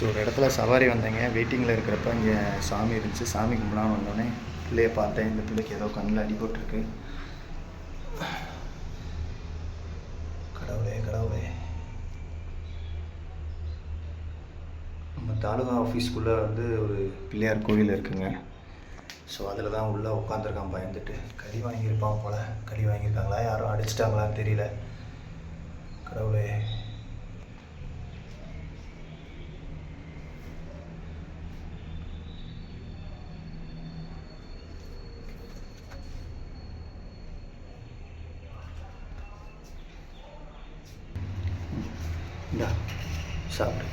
So ஒரு இடத்துல சவாரி வந்தேங்க. வெயிட்டிங்கில் இருக்கிறப்ப இங்கே சாமி இருந்துச்சு. சாமி கும்பிடலாம் வந்தோடனே பிள்ளையை பார்த்தேன். இந்த பிள்ளைக்கு ஏதோ கண்ணில் அடிபட்டுருக்கு கடவுளே கடவுளே. நம்ம தாலுகா ஆஃபீஸ்க்குள்ளே வந்து ஒரு பிள்ளையார் கோவில் இருக்குங்க. ஸோ அதில் தான் உள்ளே உட்காந்துருக்கான் பயந்துட்டு. கறி வாங்கியிருப்பான் போல். கறி வாங்கியிருக்காங்களா? யாரும் அடிச்சிட்டாங்களான்னு தெரியல. கடவுளே. இந்தா சாப்பிடு.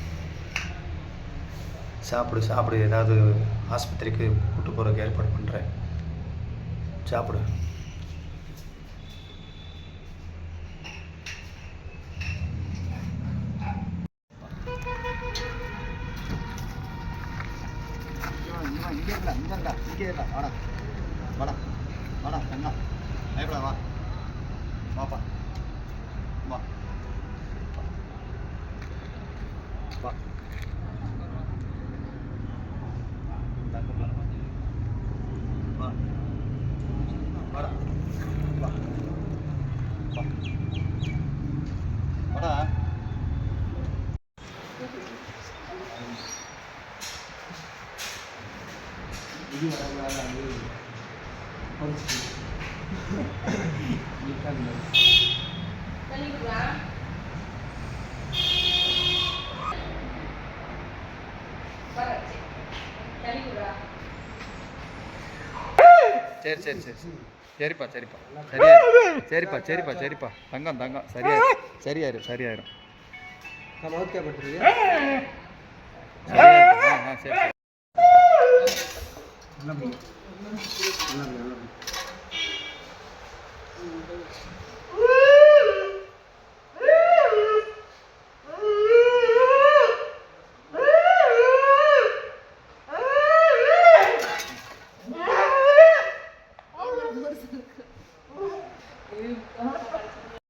சாப்பிடு சாப்பிடு. ஏதாவது ஆஸ்பத்திரிக்கு கூட்டு போகிறதுக்கு ஏற்பாடு பண்ணுறேன் சாப்பிடு. இங்கே இல்லை இங்கே இங்கே இல்லை வாடா. வாடா வாடா தங்கா பயப்படா வா. வாப்பா. வா. வா வா வாடா வா வா வாடா இது வர சரி சரி சரி சரி. சரிப்பா சரிப்பா. சரியா சரிப்பா சரிப்பா சரிப்பா. தங்கம் தங்கம். சரியா சரியாயிரும். சரியாயிரும் சரி.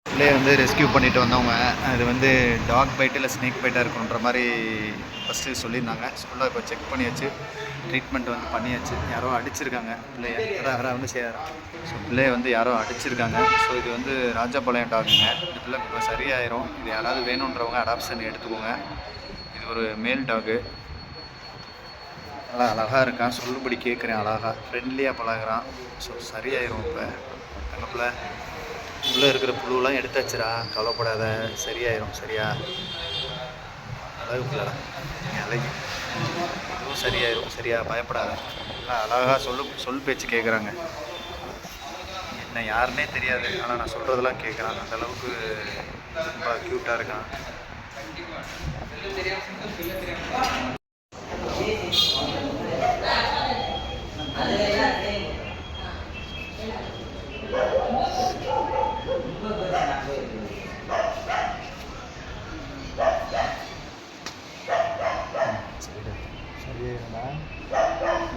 பிள்ளைய வந்து ரெஸ்கியூ பண்ணிட்டு வந்தவங்க. அது வந்து டாக் பைட் இல்லை ஸ்னேக் பைட்டாக இருக்குன்ற மாதிரி ஃபஸ்ட்டு சொல்லியிருந்தாங்க. ஸ்கூலில் இப்போ செக் பண்ணியாச்சு. ட்ரீட்மெண்ட் வந்து பண்ணியாச்சு. யாரோ அடிச்சிருக்காங்க. பிள்ளைய யாரோ யாரோ வந்து சேர. ஸோ பிள்ளைய வந்து யாரோ அடிச்சிருக்காங்க. ஸோ இது வந்து ராஜபாளையம் டாக்குங்க இந்த பிள்ளை இப்போ சரியாயிரும். இது யாராவது வேணுன்றவங்க அடாப்ஷன் எடுத்துக்கோங்க. இது ஒரு மேல் டாகு. நல்லா அழகாக இருக்கான். சொல்லுபடி கேட்குறேன் அழகாக ஃப்ரெண்ட்லியாக பழகுறான். ஸோ சரியாயிரும் இப்போ. தங்கப்பில் உள்ளே இருக்கிற புழுவெல்லாம் எடுத்தாச்சுடா கவலைப்படாத. சரியாயிரும். சரியா? அழகு பிள்ளடா. நீ அழகி. இதுவும் சரியாயிரும். சரியா? பயப்படாத. எல்லாம் அழகாக சொல்லு சொல் பேச்சு கேட்குறாங்க என்ன யாருன்னே தெரியாது. ஆனால் நான் சொல்கிறதெல்லாம் கேட்குறான் அந்த அளவுக்கு ரொம்ப க்யூட்டாக இருக்கான் சரிடா சரியாயிருந்தா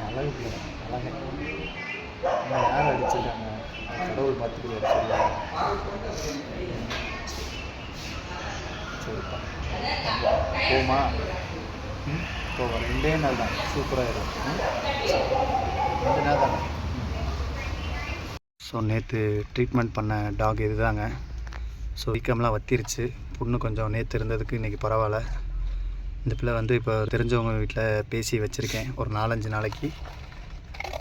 அழகு பிள்ளை அழகு என்ன யார் அடிச்சிருக்காங்க கடவுள் பார்த்துக்கிறாரு சரியா சரிப்பா போமா? ம்? போவோம் ரெண்டே நாள் தான். சூப்பராக இருக்கும் ரெண்டு நாள் தானே? ஸோ நேற்று ட்ரீட்மெண்ட் பண்ண டாக் இதுதாங்க. ஸோ வீக்கம்லாம் வத்திருச்சு. புண்ணு கொஞ்சம் நேற்று இருந்ததுக்கு இன்றைக்கி பரவாயில்ல. இந்த பிள்ளை வந்து இப்போ தெரிஞ்சவங்க வீட்டில் பேசி வச்சுருக்கேன். ஒரு நாலஞ்சு நாளைக்கு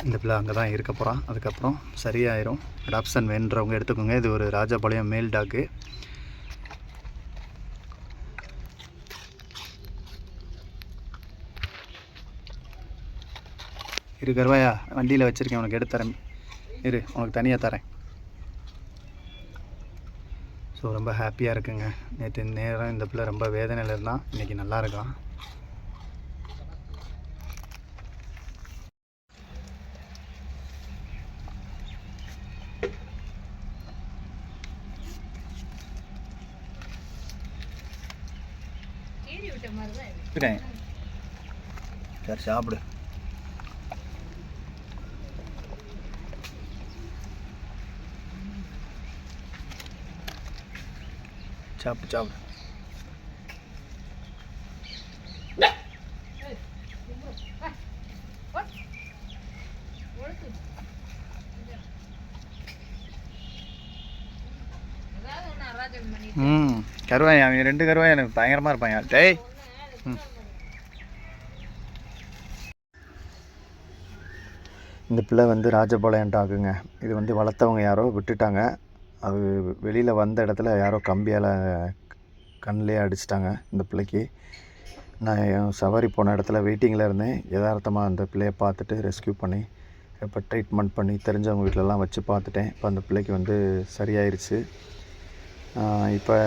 இந்த பிள்ளை அங்கே தான் இருக்க போகிறான் அதுக்கப்புறம் சரியாயிரும். அடாப்ஷன் வேணுன்றவங்க எடுத்துக்கோங்க. இது ஒரு ராஜபாளையம் மேல் டாக்கு. இரு கருவாயா வண்டியில் வச்சுருக்கேன் உனக்கு எடுத்து தரேன். இரு உனக்கு தனியாக தரேன். ஸோ ரொம்ப ஹாப்பியாக இருக்குங்க. நேற்று நேரம் இந்த பிள்ளை ரொம்ப வேதனையில் இருந்தான். இன்றைக்கி நல்லா இருக்கான். சாப்பிடு. சாப்பிட்டு சாப்பிடு. ம் கருவாய் அவன் ரெண்டு கருவாய் எனக்கு பயங்கரமாக இருப்பாங்க. டேய். ம். இந்த பிள்ளை வந்து ராஜபாளையம் டாக்குங்க இது வந்து வளர்த்தவங்க யாரோ விட்டுட்டாங்க. அது வெளியில் வந்த இடத்துல யாரோ கம்பியால் கண்ணிலே அடிச்சிட்டாங்க இந்த பிள்ளைக்கு. நான் சவாரி போன இடத்துல வெயிட்டிங்கில் இருந்தேன். யதார்த்தமாக அந்த பிள்ளையை பார்த்துட்டு ரெஸ்க்யூ பண்ணி இப்போ ட்ரீட்மெண்ட் பண்ணி தெரிஞ்சவங்க வீட்டிலலாம் வச்சு பார்த்துட்டேன். இப்போ அந்த பிள்ளைக்கு வந்து சரியாயிருச்சு. இப்போ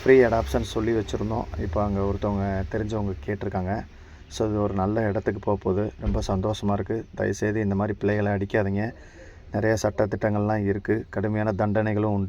ஃப்ரீ அடாப்ஷன் சொல்லி வச்சுருந்தோம். இப்போ அங்கே ஒருத்தவங்க தெரிஞ்சவங்க கேட்டிருக்காங்க. ஸோ இது ஒரு நல்ல இடத்துக்கு போக போகுது ரொம்ப சந்தோஷமாக இருக்குது தயவுசெய்து இந்த மாதிரி பிள்ளைகளை அடிக்காதீங்க. நிறைய சட்ட திட்டங்கள்லாம் இருக்குது கடுமையான தண்டனைகளும் உண்டு.